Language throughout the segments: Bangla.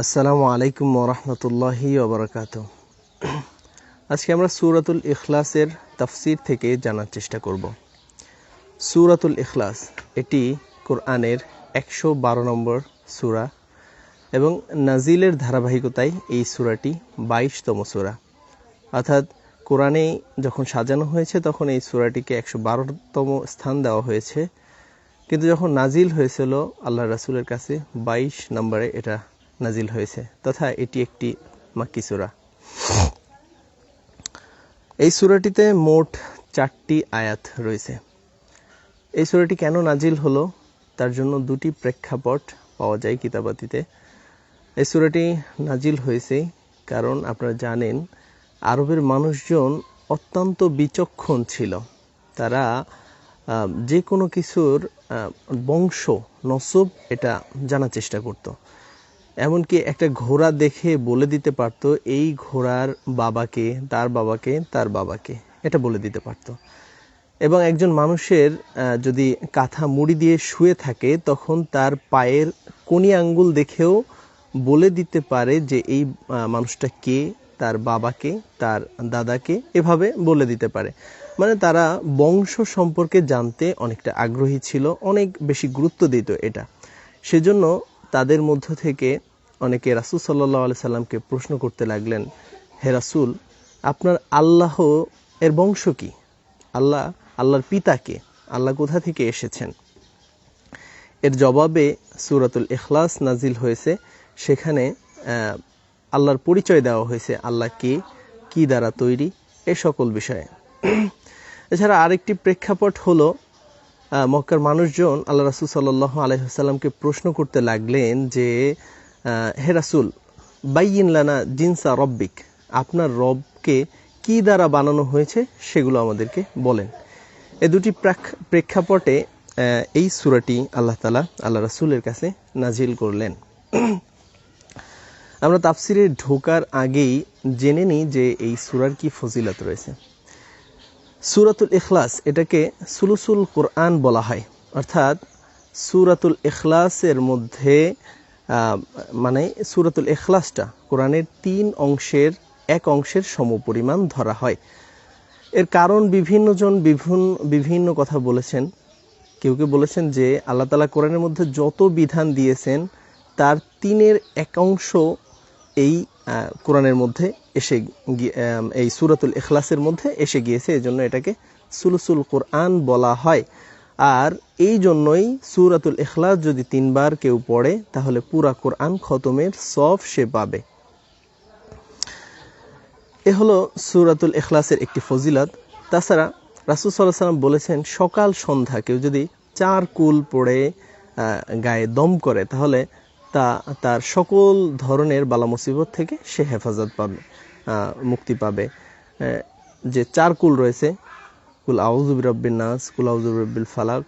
আসসালামু আলাইকুম ওরহমতুল্লাহি ওবরাকাত আজকে আমরা সুরাতুল ইখলাসের তাফসির থেকে জানার চেষ্টা করব। সুরাতুল ইখলাস, এটি কোরআনের একশো বারো নম্বর সুরা এবং নাজিলের ধারাবাহিকতায় এই সুরাটি বাইশতম সুরা। অর্থাৎ কোরআনে যখন সাজানো হয়েছে, তখন এই সুরাটিকে একশো বারোতম স্থান দেওয়া হয়েছে। কিন্তু যখন নাজিল হয়েছিল আল্লাহ রাসুলের কাছে বাইশ নম্বরে এটা নাজিল হয়েছে, তথা এটি একটি মাক্কি সুরা। এই সুরাটিতে মোট চারটি আয়াত রয়েছে। এই সুরাটি কেন নাজিল হলো? তার জন্য দুটি প্রেক্ষাপট পাওয়া যায় কিতাবাতিতে। এই সুরাটি নাজিল হয়েছে কারণ আপনারা জানেন, আরবের মানুষজন অত্যন্ত বিচক্ষণ ছিল। তারা যে কোনো কিছুর বংশ, নসব এটা জানার চেষ্টা করত। এমনকি একটা ঘোড়া দেখে বলে দিতে পারতো, এই ঘোড়ার বাবাকে, তার বাবাকে তার বাবাকে। এটা বলে দিতে পারতো। এবং একজন মানুষের যদি কাঁথা মুড়ি দিয়ে শুয়ে থাকে, তখন তার পায়ের কোনি আঙ্গুল দেখেও বলে দিতে পারে যে, এই মানুষটা কে? তার বাবাকে? তার দাদাকে? এভাবে বলে দিতে পারে। মানে তারা বংশ সম্পর্কে জানতে অনেকটা আগ্রহী ছিল, অনেক বেশি গুরুত্ব দিত এটা। সেজন্য তাদের মধ্য থেকে অনেকে রাসুল সাল্লাহ আলি সাল্লামকে প্রশ্ন করতে লাগলেন, হে রাসুল, আপনার আল্লাহ এর বংশ কি? আল্লাহ, আল্লাহর পিতাকে আল্লাহ কোথা থেকে এসেছেন? এর জবাবে সুরাতুল এখলাস নাজিল হয়েছে। সেখানে আল্লাহর পরিচয় দেওয়া হয়েছে, আল্লাহ কে, কি দ্বারা তৈরি, এ সকল বিষয়ে। এছাড়া আরেকটি প্রেক্ষাপট হলো মক্কার মানুষজন আল্লাহ রাসুল সাল্লাহ আলহিহাল্লামকে প্রশ্ন করতে লাগলেন যে হে রাসুল, বাইয়িন লানা জিনসা রব্বিক, আপনার রবকে কি দ্বারা বানানো হয়েছে সেগুলো আমাদেরকে বলেন। এ দুটি প্রাক- প্রেক্ষাপটে এই সুরাটি আল্লাহ তালা আল্লাহ রাসুলের কাছে নাজিল করলেন। আমরা তাফসিরে ঢোকার আগেই জেনে নিই যে এই সুরার কি ফজিলত রয়েছে। সুরাতুল ইখলাস এটাকে সুলুসুল কোরআন বলা হয়। অর্থাৎ সুরাতুল ইখলাসের মধ্যে মানে সুরাতুল এখলাসটা কোরআনের তিন অংশের এক অংশের সমপরিমাণ ধরা হয়। এর কারণ বিভিন্নজন বিভিন্ন বিভিন্ন কথা বলেছেন। কেউ কেউ বলেছেন যে আল্লাহ তালা কোরআনের মধ্যে যত বিধান দিয়েছেন, তার তিনের এক অংশ এই কোরআনের মধ্যে এসে এই সুরাতুল এখলাসের মধ্যে এসে গিয়েছে। এই জন্য এটাকে সুলসুল কোরআন বলা হয়। আর এই জন্যই সুরাতুল ইখলাস যদি তিনবার কেউ পড়ে, তাহলে পুরা কোরআন খতমের সব সে পাবে। এ হলো সুরাতুল ইখলাসের একটি ফজিলত। তাছাড়া রাসুল সাল্লাহ সাল্লাম বলেছেন, সকাল সন্ধ্যা কেউ যদি চার কুল পড়ে গায়ে দম করে, তাহলে তা, তার সকল ধরনের বালা মুসিবত থেকে সে হেফাজত পাবে মুক্তি পাবে। যে চার কুল রয়েছে কুল আউজুব রব্বিন নাস, কুল আউজুব রব্বিল ফালাক,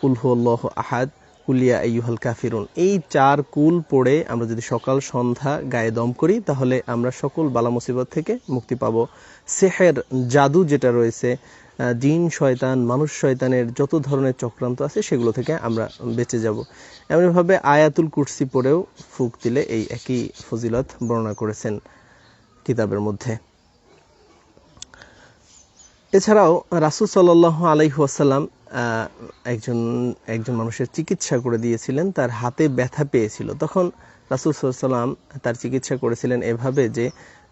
কুল হুল্লাহ আহাদ কুলিয়া আইয়ুহাল কাফিরুন। এই চার কুল পড়ে আমরা যদি সকাল, সন্ধ্যা গায়ে দম করি, তাহলে আমরা সকল বালা মুসিবত থেকে মুক্তি পাব। সেহের জাদু যেটা রয়েছে জিন, শয়তান, মানুষ, শয়তানের যত ধরনের চক্রান্ত আছে, সেগুলো থেকে আমরা বেঁচে যাব। এমনভাবে আয়াতুল কুর্সি পড়েও ফুক দিলে এই একই ফজিলত বর্ণনা করেছেন কিতাবের মধ্যে। এছাড়াও রাসুল সাল্লাহ আলাইহাসাল্লাম একজন একজন মানুষের চিকিৎসা করে দিয়েছিলেন, তার হাতে ব্যথা পেয়েছিল। তখন রাসুল সাল্লাম তার চিকিৎসা করেছিলেন এভাবে যে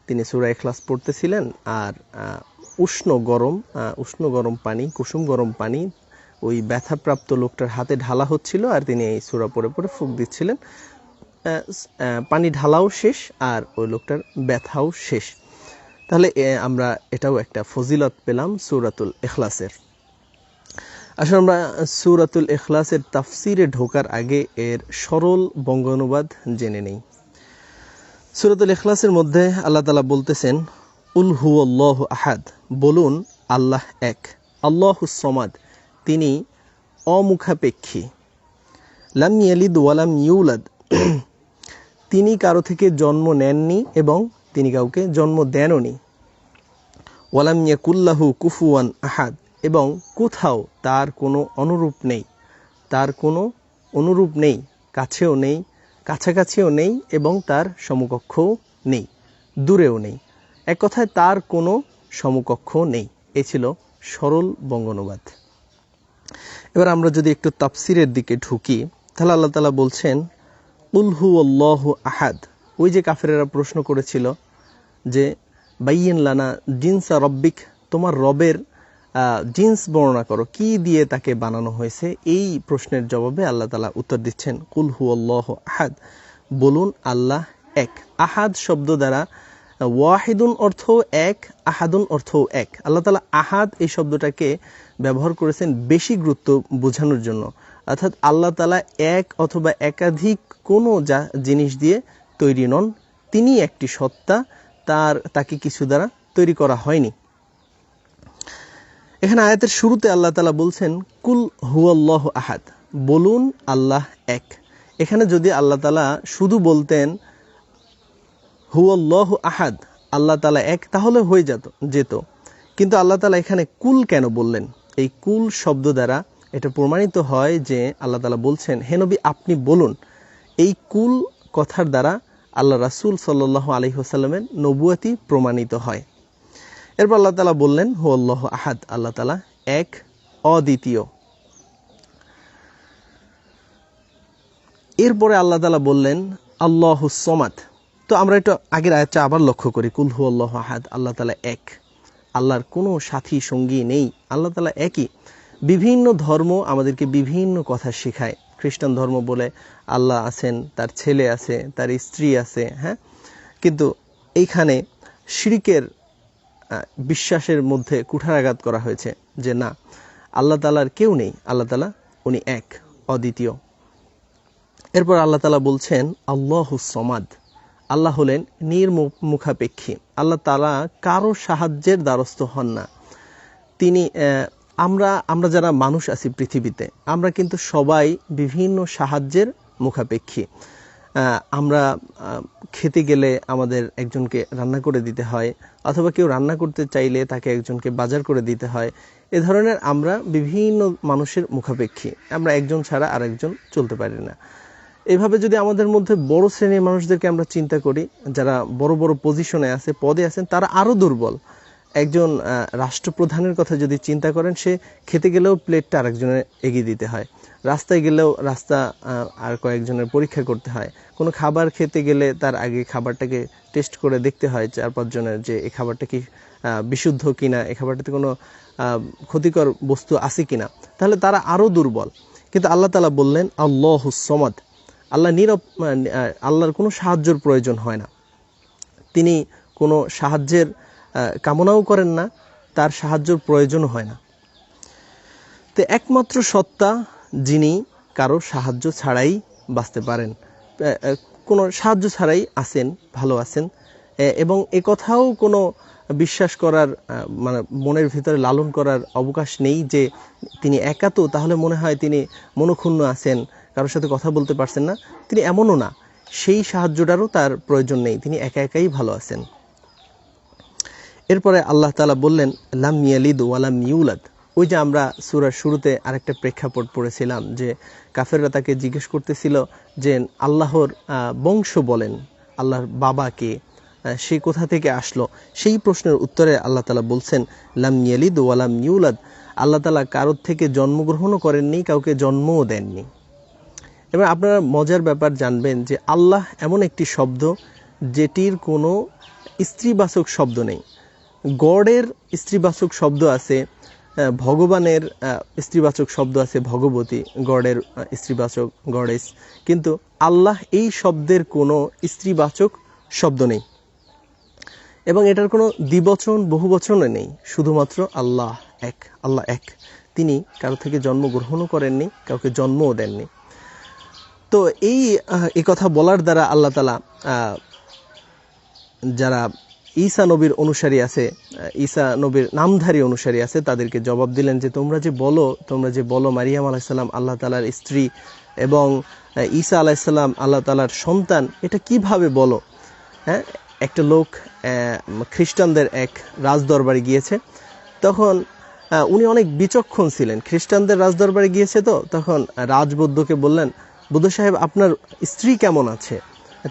তিনি সুরা এখলাস পড়তেছিলেন আর উষ্ণ গরম উষ্ণ গরম পানি, কুসুম গরম পানি, ওই ব্যথাপ্রাপ্ত লোকটার হাতে ঢালা হচ্ছিল আর তিনি এই সুরা পরে পরে ফুক দিচ্ছিলেন। পানি ঢালাও শেষ আর ওই লোকটার ব্যথাও শেষ। তাহলে আমরা এটাও একটা ফজিলত পেলাম সুরাতুল এখলাসের আসলে আমরা সুরাতুল এখলাসের তাফসিরে ঢোকার আগে এর সরল বঙ্গানুবাদ জেনে নেই। সুরাতুল এখলাসের মধ্যে আল্লাহ তালা বলতেছেন, উল হুয়াল্লাহ আহাদ। বলুন, আল্লাহ এক। আল্লাহ সমাদ। তিনি অমুখাপেক্ষী। লাম ইয়ালিদ ওয়ালাম ইউলাদ। তিনি কারও থেকে জন্ম নেননি এবং তিনি কাউকে জন্ম দেননি। ওয়ালাম ইয়াকুল্লাহু কুফুয়ান আহাদ, এবং কোথাও তার কোনো অনুরূপ নেই। তার কোনো অনুরূপ নেই, কাছেও নেই, কাছাকাছিও নেই, এবং তার সমকক্ষও নেই, দূরেও নেই। এক কথায় তার কোনো সমকক্ষ নেই। এ ছিল সরল বঙ্গানুবাদ। এবার আমরা যদি একটু তাফসিরের দিকে ঢুকি, তাহলে আল্লাহ তালা বলছেন উলহু আল্লাহ আহাদ। ওই যে কাফেরেরা প্রশ্ন করেছিল যে, বাইয়েন লানা জিন্সা রব্বিক, তোমার রবের জিন্স বর্ণনা করো। কি দিয়ে তাকে বানানো হয়েছে? এই প্রশ্নের জবাবে আল্লাহ তালা উত্তর দিচ্ছেন, কুল হু আল্লাহ আহাদ। বলুন, আল্লাহ এক। আহাদ শব্দ দ্বারা, ওয়াহিদুন অর্থ এক, আহাদুন অর্থ এক। আল্লাহ তালা আহাদ এই শব্দটাকে ব্যবহার করেছেন বেশি গুরুত্ব বোঝানোর জন্য। অর্থাৎ আল্লাহ তালা এক অথবা একাধিক কোনো যা জিনিস দিয়ে তৈরি নন। তিনি একটি সত্তা, তার, তাকে কিছু দ্বারা তৈরি করা হয়নি। এখানে আয়াতের শুরুতে আল্লাহ তালা বলছেন, কুল হুয়াল্লাহ আহাদ। বলুন, আল্লাহ এক। এখানে যদি আল্লাহ তালা শুধু বলতেন, হুয়াল্লাহ আহাদ, আল্লাহ তালা এক, তাহলে হয়ে যেত যেত। কিন্তু আল্লাহ তালা এখানে কুল কেন বললেন? এই কুল শব্দ দ্বারা এটা প্রমাণিত হয় যে আল্লাহ তালা বলছেন হেনবি আপনি বলুন। এই কুল কথার দ্বারা আল্লাহ রাসুল সাল্লাহ আলহি হোসাল্লামের নবুয়াতি প্রমাণিত হয়। এরপর আল্লাহ তালা বললেন হো আল্লাহ আহাদ। আল্লাহ তালা এক অদ্বিতীয়। এরপরে আল্লাহ তালা বললেন, আল্লাহ সমাদ। তো আমরা একটু আগের আয়াতটা আবার লক্ষ্য করি। কুল হু আল্লাহ আহাদ। আল্লাহ তালা এক। আল্লাহর কোনো সাথী, সঙ্গী নেই। আল্লাহ তালা একই। বিভিন্ন ধর্ম আমাদেরকে বিভিন্ন কথা শেখায়। খ্রিস্টান ধর্ম বলে আল্লাহ আছেন, তার ছেলে আছে, তার স্ত্রী আছে হ্যাঁ? কিন্তু এইখানে শিরিকের বিশ্বাসের মধ্যে কুঠারাঘাত করা হয়েছে যে না, আল্লাহ তালার কেউ নেই, আল্লাহ তালা উনি এক, অদ্বিতীয়। এরপর আল্লাহ তালা বলছেন, আল্লাহ সমাদ। আল্লাহ হলেন নির্মুখাপেক্ষী আল্লাহ তালা কারও সাহায্যের দ্বারস্থ হন না। তিনি আমরা আমরা যারা মানুষ আছি পৃথিবীতে, আমরা কিন্তু সবাই বিভিন্ন সাহায্যের মুখাপেক্ষী। আমরা খেতে গেলে আমাদের একজনকে রান্না করে দিতে হয়, অথবা কেউ রান্না করতে চাইলে তাকে একজনকে বাজার করে দিতে হয়। এ ধরনের আমরা বিভিন্ন মানুষের মুখাপেক্ষী। আমরা একজন ছাড়া আর একজন চলতে পারি না। এভাবে যদি আমাদের মধ্যে বড় শ্রেণির মানুষদেরকে আমরা চিন্তা করি, যারা বড় বড় পজিশনে আছে, পদে আছেন, তারা আরও দুর্বল। একজন রাষ্ট্রপ্রধানের কথা যদি চিন্তা করেন, সে খেতে গেলেও প্লেটটা আরেকজনের এগিয়ে দিতে হয়। রাস্তায় গেলেও রাস্তা আর কয়েকজনের পরীক্ষা করতে হয়। কোনো খাবার খেতে গেলে তার আগে খাবারটাকে টেস্ট করে দেখতে হয় চার পাঁচজনের যে এই খাবারটা কি বিশুদ্ধ কিনা এই খাবারটাতে কোনো ক্ষতিকর বস্তু আছে কিনা। তাহলে তারা আরও দুর্বল। কিন্তু আল্লাহ তালা বললেন, আল্লাহ সমাদ। আল্লাহ নীরব আল্লাহর কোনো সাহায্যের প্রয়োজন হয় না। তিনি কোনো সাহায্যের কামনাও করেন না, তার সাহায্যর প্রয়োজনও হয় না। তো একমাত্র সত্তা যিনি কারও সাহায্য ছাড়াই বাঁচতে পারেন কোনো সাহায্য ছাড়াই আছেন, ভালো আছেন এবং এ কথাও কোনো বিশ্বাস করার মানে মনের ভিতরে লালন করার অবকাশ নেই যে তিনি একা তো, তাহলে মনে হয় তিনি মনক্ষুণ্ণ আছেন, কারোর সাথে কথা বলতে পারছেন না, তিনি এমনও না, সেই সাহায্যটারও তার প্রয়োজন নেই, তিনি একা একাই ভালো আছেন। এরপরে আল্লাহ তালা বললেন, লাম ইয়ালিদ ওয়ালাম ইউলাদ। ওই যে আমরা সুরার শুরুতে আরেকটা প্রেক্ষাপট পড়েছিলাম যে কাফেররা তাকে জিজ্ঞেস করতেছিল যে আল্লাহর বংশ বলেন, আল্লাহর বাবাকে সে কোথা থেকে আসলো? সেই প্রশ্নের উত্তরে আল্লাহ তালা বলছেন, লাম ইয়ালিদ ওয়ালাম ইউলাদ। আল্লাহ তালা কারোর থেকে জন্মগ্রহণও করেননি, কাউকে জন্মও দেননি। এবার আপনারা মজার ব্যাপার জানবেন যে আল্লাহ এমন একটি শব্দ যেটির কোনো স্ত্রীবাচক শব্দ নেই। গডের স্ত্রীবাচক শব্দ আছে ভগবানের স্ত্রীবাচক শব্দ আছে ভগবতী, গডের স্ত্রীবাচক গডেস কিন্তু আল্লাহ এই শব্দের কোনো স্ত্রীবাচক শব্দ নেই। এবং এটার কোনো দ্বিবচন, বহুবচনও নেই। শুধুমাত্র আল্লাহ এক আল্লাহ এক। তিনি কারও থেকে জন্মগ্রহণও করেননি, কাউকে জন্মও দেননি। তো এই কথা বলার দ্বারা আল্লাহ তালা যারা ঈসা নবীর অনুসারী আছে ঈসা নবীর নামধারী অনুসারী আছে, তাদেরকে জবাব দিলেন যে, তোমরা যে বলো, তোমরা যে বলো মারিয়াম আলাহিসাল্লাম আল্লাহ তালার স্ত্রী এবং ঈসা আলাহিসাল্লাম আল্লাহ তালার সন্তান, এটা কীভাবে বলো? হ্যাঁ একটা লোক খ্রিস্টানদের এক রাজদরবারে গিয়েছে, তখন উনি অনেক বিচক্ষণ ছিলেন। খ্রিস্টানদের রাজদরবারে গিয়েছে তো, তখন রাজবৌদ্ধকে বললেন, বুদ্ধ সাহেব, আপনার স্ত্রী কেমন আছে?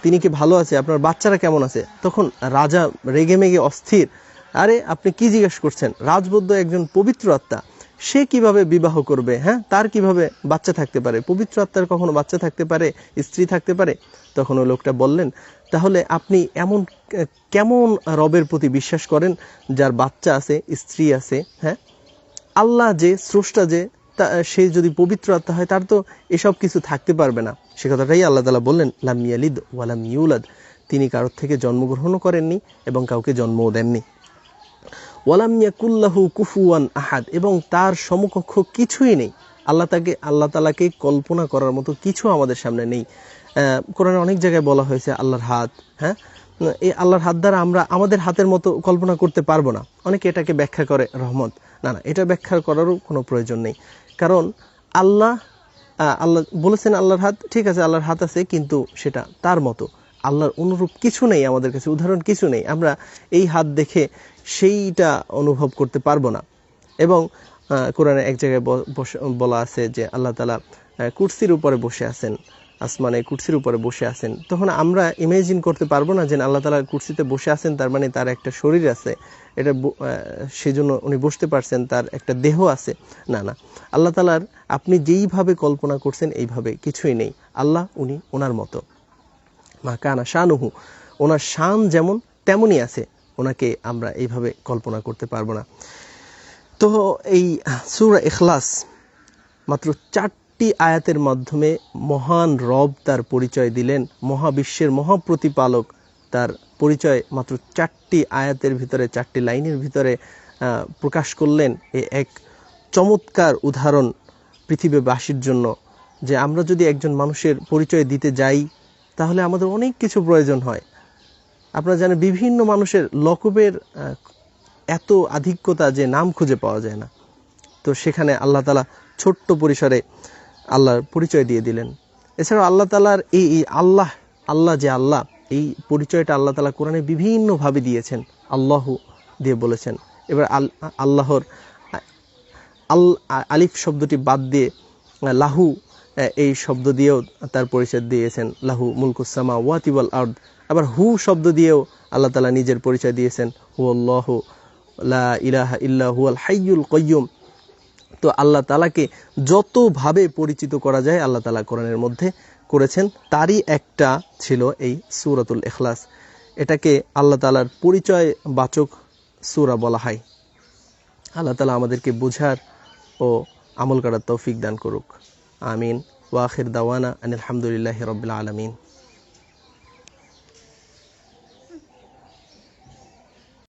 তিনি কি ভালো আছে? আপনার বাচ্চারা কেমন আছে? তখন রাজা রেগে মেগে অস্থির। আরে, আপনি কি জিজ্ঞেস করছেন? রাজবদ্ধ একজন পবিত্র আত্মা। সে কীভাবে বিবাহ করবে হ্যাঁ? তার কীভাবে বাচ্চা থাকতে পারে? পবিত্র আত্মার কখনো বাচ্চা থাকতে পারে? স্ত্রী থাকতে পারে? তখন ওই লোকটা বললেন, তাহলে আপনি এমন কেমন রবের প্রতি বিশ্বাস করেন যার বাচ্চা আছে, স্ত্রী আছে হ্যাঁ? আল্লাহ যে, স্রষ্টা যে তা- সে যদি পবিত্র আত্মা হয়, তার তো এসব কিছু থাকতে পারবে না। সে কথাটাই আল্লাহ তালা বললেন, লাম ইয়ালিদ ওয়ালাম ইউলাদ। তিনি কারোর থেকে জন্মগ্রহণও করেননি এবং কাউকে জন্মও দেননি। ওয়ালাম ইয়াকুল্লাহু কুফুয়ান আহাদ। এবং তার সমকক্ষ কিছুই নেই। আল্লাহ তাকে, আল্লাহ তালাকে কল্পনা করার মতো কিছু আমাদের সামনে নেই। কোরআনে অনেক জায়গায় বলা হয়েছে, আল্লাহর হাত। হ্যাঁ? এই আল্লাহর হাত দ্বারা আমরা আমাদের হাতের মতো কল্পনা করতে পারব না। অনেকে এটাকে ব্যাখ্যা করে, রহমত। না না, এটা ব্যাখ্যা করারও কোনো প্রয়োজন নেই। কারণ আল্লাহ আল্লাহ বলেছেন আল্লাহর হাত, ঠিক আছে, আল্লাহর হাত আছে, কিন্তু সেটা তার মতো। আল্লাহর অনুরূপ কিছু নেই আমাদের কাছে, উদাহরণ কিছু নেই। আমরা এই হাত দেখে সেইটা অনুভব করতে পারব না। এবং কোরআনে এক জায়গায় বলা আছে যে আল্লাহ তালা কুর্সির উপরে বসে আছেন। আসমানে কুর্সির উপরে বসে আছেন। তখন আমরা ইমেজিন করতে পারব না যে আল্লাহ তালার কুর্সিতে বসে আছেন, তার মানে তার একটা শরীর আছে। এটা সেজন্য উনি বসতে পারছেন, তার একটা দেহ আছে। না না। আল্লাহ তালার আপনি যেইভাবে কল্পনা করছেন, এইভাবে কিছুই নেই। আল্লাহ উনি ওনার মতো। মা কানা শানুহু। ওনার শান যেমন, তেমনই আছে। ওনাকে আমরা এইভাবে কল্পনা করতে পারব না। তো এই সুরা এখলাস মাত্র চারটি আয়াতের মাধ্যমে মহান রব তার পরিচয় দিলেন। মহাবিশ্বের মহাপ্রতিপালক তার পরিচয় মাত্র চারটি আয়াতের ভিতরে, চারটি লাইনের ভিতরে প্রকাশ করলেন। এ এক চমৎকার উদাহরণ পৃথিবীবাসীর জন্য যে আমরা যদি একজন মানুষের পরিচয় দিতে যাই, তাহলে আমাদের অনেক কিছু প্রয়োজন হয়। আপনারা জানেন, বিভিন্ন মানুষের লকবের এত আধিক্যতা যে নাম খুঁজে পাওয়া যায় না। তো সেখানে আল্লাহ তালা ছোট্ট পরিসরে আল্লাহর পরিচয় দিয়ে দিলেন। এছাড়াও আল্লাহ তালার এই আল্লাহ আল্লাহ যে আল্লাহ, এই পরিচয়টা আল্লাহ তালা কোরআনে বিভিন্নভাবে দিয়েছেন, আল্লাহ দিয়ে বলেছেন। এবার আল, আল্লাহর, আল, আলিফ শব্দটি বাদ দিয়ে লাহু এই শব্দ দিয়েও তার পরিচয় দিয়েছেন। লাহু মুলকুসামা ওয়াতিবল আর্দ। আবার হু শব্দ দিয়েও আল্লাহ তালা নিজের পরিচয় দিয়েছেন। হু আল্লাহ লা ইলাহা ইল্লা হুয়াল হাইয়ুল কয়্যুম তো আল্লাহ তালাকে যতভাবে পরিচিত করা যায় আল্লাহ তালা কোরআনের মধ্যে করেছেন, তারই একটা ছিল এই সুরাতুল এখলাস এটাকে আল্লাহ তালার পরিচয় বাচক সুরা বলা হয়। আল্লাহ তালা আমাদেরকে বুঝার ও আমল করার তৌফিক দান করুক। আমিন। ওয়াখির দাওয়ানা আনিল হামদুলিল্লাহ রবিল আলমিন।